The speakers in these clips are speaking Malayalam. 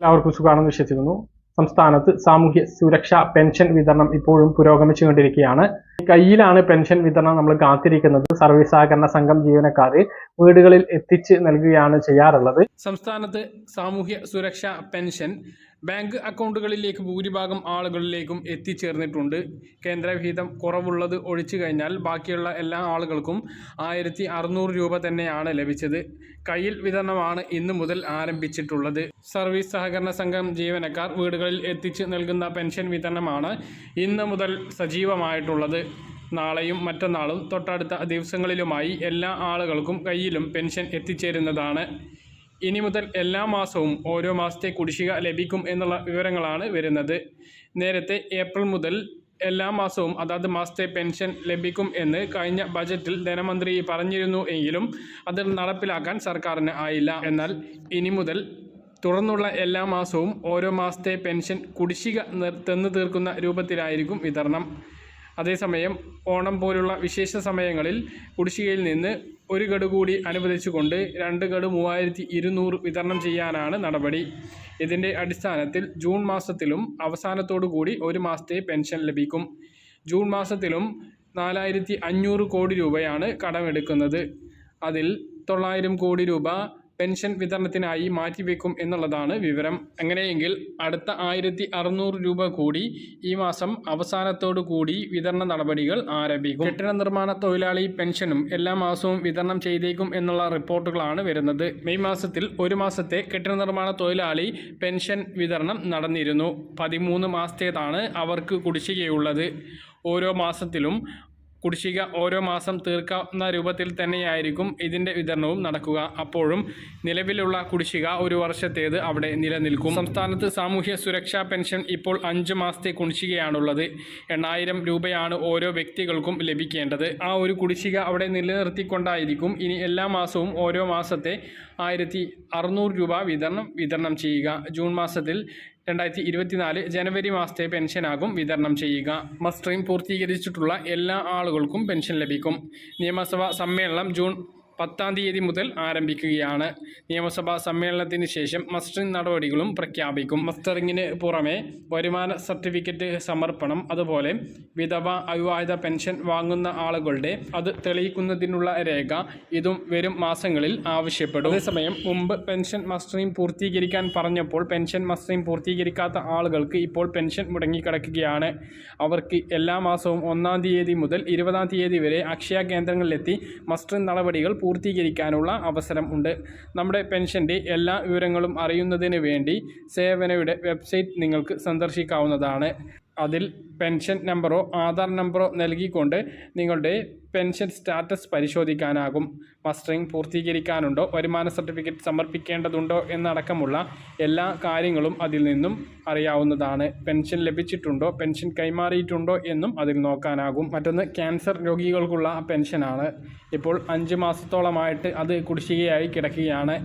എല്ലാവർക്കും സുഖമാണെന്ന് വിശ്വസിക്കുന്നു. സംസ്ഥാനത്ത് സാമൂഹ്യ സുരക്ഷാ പെൻഷൻ വിതരണം ഇപ്പോഴും പുരോഗമിച്ചുകൊണ്ടിരിക്കുകയാണ്. കയ്യിലാണ് പെൻഷൻ വിതരണം നമ്മൾ കാത്തിരിക്കുന്നത്. സർവീസ് സഹകരണ സംഘം ജീവനക്കാർ വീടുകളിൽ എത്തിച്ച് നൽകുകയാണ് ചെയ്യാറുള്ളത്. സംസ്ഥാനത്ത് സാമൂഹ്യ സുരക്ഷാ പെൻഷൻ ബാങ്ക് അക്കൗണ്ടുകളിലേക്ക് ഭൂരിഭാഗം ആളുകളിലേക്കും എത്തിച്ചേർന്നിട്ടുണ്ട്. കേന്ദ്രവിഹിതം കുറവുള്ളത് ഒഴിച്ചു കഴിഞ്ഞാൽ ബാക്കിയുള്ള എല്ലാ ആളുകൾക്കും ആയിരത്തി രൂപ തന്നെയാണ് ലഭിച്ചത്. കയ്യിൽ വിതരണമാണ് ഇന്നു മുതൽ ആരംഭിച്ചിട്ടുള്ളത്. സർവീസ് സഹകരണ സംഘം ജീവനക്കാർ വീടുകളിൽ എത്തിച്ച് നൽകുന്ന പെൻഷൻ വിതരണമാണ് ഇന്ന് മുതൽ സജീവമായിട്ടുള്ളത്. നാളെയും മറ്റന്നാളും തൊട്ടടുത്ത ദിവസങ്ങളിലുമായി എല്ലാ ആളുകൾക്കും കയ്യിലും പെൻഷൻ എത്തിച്ചേരുന്നതാണ്. ഇനി മുതൽ എല്ലാ മാസവും ഓരോ മാസത്തെ കുടിശ്ശിക ലഭിക്കും എന്നുള്ള വിവരങ്ങളാണ് വരുന്നത്. നേരത്തെ ഏപ്രിൽ മുതൽ എല്ലാ മാസവും അതാത് മാസത്തെ പെൻഷൻ ലഭിക്കും എന്ന് കഴിഞ്ഞ ബജറ്റിൽ ധനമന്ത്രി പറഞ്ഞിരുന്നു എങ്കിലും അത് നടപ്പിലാക്കാൻ സർക്കാരിന് ആയില്ല. എന്നാൽ ഇനി മുതൽ തുടർന്നുള്ള എല്ലാ മാസവും ഓരോ മാസത്തെ പെൻഷൻ കുടിശ്ശിക തന്നു തീർക്കുന്ന രൂപത്തിലായിരിക്കും വിതരണം. അതേസമയം ഓണം പോലുള്ള വിശേഷ സമയങ്ങളിൽ കുടിശ്ശികയിൽ നിന്ന് ഒരു ഗഡു കൂടി അനുവദിച്ചുകൊണ്ട് രണ്ട് ഗഡു മൂവായിരത്തി ഇരുന്നൂറ് വിതരണം ചെയ്യാനാണ് നടപടി. ഇതിന്റെ അടിസ്ഥാനത്തിൽ ജൂൺ മാസത്തിലും അവസാനത്തോടു കൂടി ഒരു മാസത്തെ പെൻഷൻ ലഭിക്കും. ജൂൺ മാസത്തിലും നാലായിരത്തി അഞ്ഞൂറ് കോടി രൂപയാണ് കടമെടുക്കുന്നത്. അതിൽ തൊള്ളായിരം കോടി രൂപ പെൻഷൻ വിതരണത്തിനായി മാറ്റിവെക്കും എന്നുള്ളതാണ് വിവരം. അങ്ങനെയെങ്കിൽ അടുത്ത ആയിരത്തി അറുന്നൂറ് രൂപ കൂടി ഈ മാസം അവസാനത്തോടു കൂടി വിതരണ നടപടികൾ ആരംഭിക്കും. കെട്ടിട നിർമ്മാണ തൊഴിലാളി പെൻഷനും എല്ലാ മാസവും വിതരണം ചെയ്തേക്കും എന്നുള്ള റിപ്പോർട്ടുകളാണ് വരുന്നത്. മെയ് മാസത്തിൽ ഒരു മാസത്തെ കെട്ടിട നിർമ്മാണ തൊഴിലാളി പെൻഷൻ വിതരണം നടന്നിരുന്നു. പതിമൂന്ന് മാസത്തേതാണ് അവർക്ക് കുടിശ്ശികയുള്ളത്. ഓരോ മാസത്തിലും കുടിശ്ശിക ഓരോ മാസം തീർക്കാവുന്ന രൂപത്തിൽ തന്നെയായിരിക്കും ഇതിന്റെ വിതരണവും നടക്കുക. അപ്പോഴും നിലവിലുള്ള കുടിശ്ശിക ഒരു വർഷത്തേത് അവിടെ നിലനിൽക്കും. സംസ്ഥാനത്ത് സാമൂഹ്യ സുരക്ഷാ പെൻഷൻ ഇപ്പോൾ അഞ്ച് മാസത്തെ കുടിശ്ശികയാണുള്ളത്. എണ്ണായിരം രൂപയാണ് ഓരോ വ്യക്തികൾക്കും ലഭിക്കേണ്ടത്. ആ ഒരു കുടിശ്ശിക അവിടെ നിലനിർത്തിക്കൊണ്ടായിരിക്കും ഇനി എല്ലാ മാസവും ഓരോ മാസത്തെ ആയിരത്തി രൂപ വിതരണം വിതരണം ചെയ്യുക. ജൂൺ മാസത്തിൽ രണ്ടായിരത്തി ഇരുപത്തിനാല് ജനുവരി മാസത്തെ പെൻഷനാകും വിതരണം ചെയ്യുക. മസ്റ്ററിംഗ് പൂർത്തീകരിച്ചിട്ടുള്ള എല്ലാ ആളുകൾക്കും പെൻഷൻ ലഭിക്കും. നിയമസഭാ സമ്മേളനം ജൂൺ പത്താം തീയതി മുതൽ ആരംഭിക്കുകയാണ്. നിയമസഭാ സമ്മേളനത്തിന് ശേഷം മസ്റ്ററിംഗ് നടപടികളും പ്രഖ്യാപിക്കും. മസ്റ്ററിങ്ങിന് പുറമെ വരുമാന സർട്ടിഫിക്കറ്റ് സമർപ്പണം അതുപോലെ വിധവ അവിവാഹിത പെൻഷൻ വാങ്ങുന്ന ആളുകളുടെ അത് തെളിയിക്കുന്നതിനുള്ള രേഖ ഇതും വരും മാസങ്ങളിൽ ആവശ്യപ്പെടും. അതേസമയം മുമ്പ് പെൻഷൻ മസ്റ്ററിംഗ് പൂർത്തീകരിക്കാൻ പറഞ്ഞപ്പോൾ പെൻഷൻ മസ്റ്ററിംഗ് പൂർത്തീകരിക്കാത്ത ആളുകൾക്ക് ഇപ്പോൾ പെൻഷൻ മുടങ്ങിക്കിടക്കുകയാണ്. അവർക്ക് എല്ലാ മാസവും ഒന്നാം തീയതി മുതൽ ഇരുപതാം തീയതി വരെ അക്ഷയ കേന്ദ്രങ്ങളിലെത്തി മസ്റ്ററിംഗ് നടപടികൾ പൂർത്തീകരിക്കാനുള്ള അവസരം ഉണ്ട്. നമ്മുടെ പെൻഷന്റെ എല്ലാ വിവരങ്ങളും അറിയുന്നതിന് വേണ്ടി സേവനയുടെ വെബ്സൈറ്റ് നിങ്ങൾക്ക് സന്ദർശിക്കാവുന്നതാണ്. അതിൽ പെൻഷൻ നമ്പറോ ആധാർ നമ്പറോ നൽകിക്കൊണ്ട് നിങ്ങളുടെ പെൻഷൻ സ്റ്റാറ്റസ് പരിശോധിക്കാനാകും. മസ്റ്ററിംഗ് പൂർത്തീകരിക്കാനുണ്ടോ? വരുമാന സർട്ടിഫിക്കറ്റ് സമർപ്പിക്കേണ്ടതുണ്ടോ? എന്നടക്കമുള്ള എല്ലാ കാര്യങ്ങളും അതിൽ നിന്നും അറിയാവുന്നതാണ്. പെൻഷൻ ലഭിച്ചിട്ടുണ്ടോ? പെൻഷൻ കൈമാറിയിട്ടുണ്ടോ? എന്നും അതിൽ നോക്കാനാകും. മറ്റൊന്ന് ക്യാൻസർ രോഗികൾക്കുള്ള പെൻഷനാണ്. ഇപ്പോൾ അഞ്ച് മാസത്തോളമായിട്ട് അത് കുടിശ്ശികയായി കിടക്കുകയാണ്.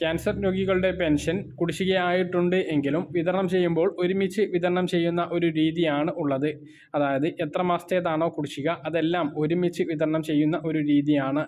ക്യാൻസർ രോഗികളുടെ പെൻഷൻ കുടിശ്ശികയായിട്ടുണ്ട് എങ്കിലും വിതരണം ചെയ്യുമ്പോൾ ഒരുമിച്ച് വിതരണം ചെയ്യുന്ന ഒരു രീതിയാണ് ഉള്ളത്. അതായത് എത്ര മാസത്തേതാണോ കുടിശ്ശിക അതെല്ലാം ഒരുമിച്ച് വിതരണം ചെയ്യുന്ന ഒരു രീതിയാണ്.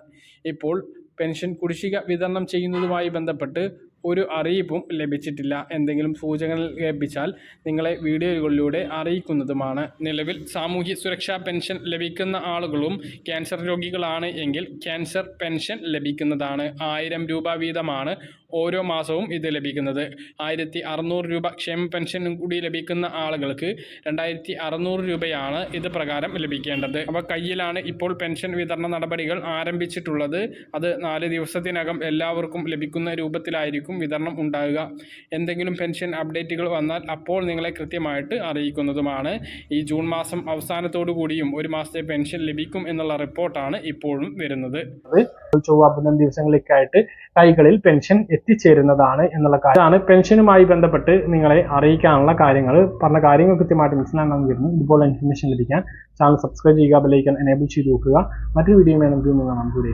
ഇപ്പോൾ പെൻഷൻ കുടിശ്ശിക വിതരണം ചെയ്യുന്നതുമായി ബന്ധപ്പെട്ട് ഒരു അറിയിപ്പും ലഭിച്ചിട്ടില്ല. എന്തെങ്കിലും സൂചനകൾ ലഭിച്ചാൽ നിങ്ങളെ വീഡിയോകളിലൂടെ അറിയിക്കുന്നതുമാണ്. നിലവിൽ സാമൂഹ്യ സുരക്ഷാ പെൻഷൻ ലഭിക്കുന്ന ആളുകളും ക്യാൻസർ രോഗികളാണ് എങ്കിൽ ക്യാൻസർ പെൻഷൻ ലഭിക്കുന്നതാണ്. ആയിരം രൂപ വീതമാണ് ഓരോ മാസവും ഇത് ലഭിക്കുന്നത്. ആയിരത്തി അറുന്നൂറ് രൂപ ക്ഷേമ പെൻഷനും കൂടി ലഭിക്കുന്ന ആളുകൾക്ക് രണ്ടായിരത്തി അറുന്നൂറ് രൂപയാണ് ഇത് പ്രകാരം ലഭിക്കേണ്ടത്. അപ്പോൾ കയ്യിലാണ് ഇപ്പോൾ പെൻഷൻ വിതരണ നടപടികൾ ആരംഭിച്ചിട്ടുള്ളത്. അത് നാല് ദിവസത്തിനകം എല്ലാവർക്കും ലഭിക്കുന്ന രൂപത്തിലായിരിക്കും വിതരണം ഉണ്ടാകുക. എന്തെങ്കിലും പെൻഷൻ അപ്ഡേറ്റുകൾ വന്നാൽ അപ്പോൾ നിങ്ങളെ കൃത്യമായിട്ട് അറിയിക്കുന്നതുമാണ്. ഈ ജൂൺ മാസം അവസാനത്തോടു കൂടിയും ഒരു മാസത്തെ പെൻഷൻ ലഭിക്കും എന്നുള്ള റിപ്പോർട്ടാണ് ഇപ്പോഴും വരുന്നത്. ചൊവ്വ ബുധൻ ദിവസങ്ങളിലേക്കായിട്ട് കൈകളിൽ പെൻഷൻ എത്തിച്ചേരുന്നതാണ് എന്നുള്ള കാര്യമാണ് പെൻഷനുമായി ബന്ധപ്പെട്ട് നിങ്ങളെ അറിയിക്കാനുള്ള കാര്യങ്ങൾ. പറഞ്ഞ കാര്യങ്ങൾ കൃത്യമായിട്ട് മനസ്സിലാക്കാൻ വരുന്നു ഇതുപോലെ ഇൻഫർമേഷൻ ലഭിക്കാൻ ചാനൽ സബ്സ്ക്രൈബ് ചെയ്യുക ബെലൈക്കൻ എനേബിൾ ചെയ്ത് നോക്കുക മറ്റൊരു വീഡിയോ നമുക്ക് കാണാം. കൂടെ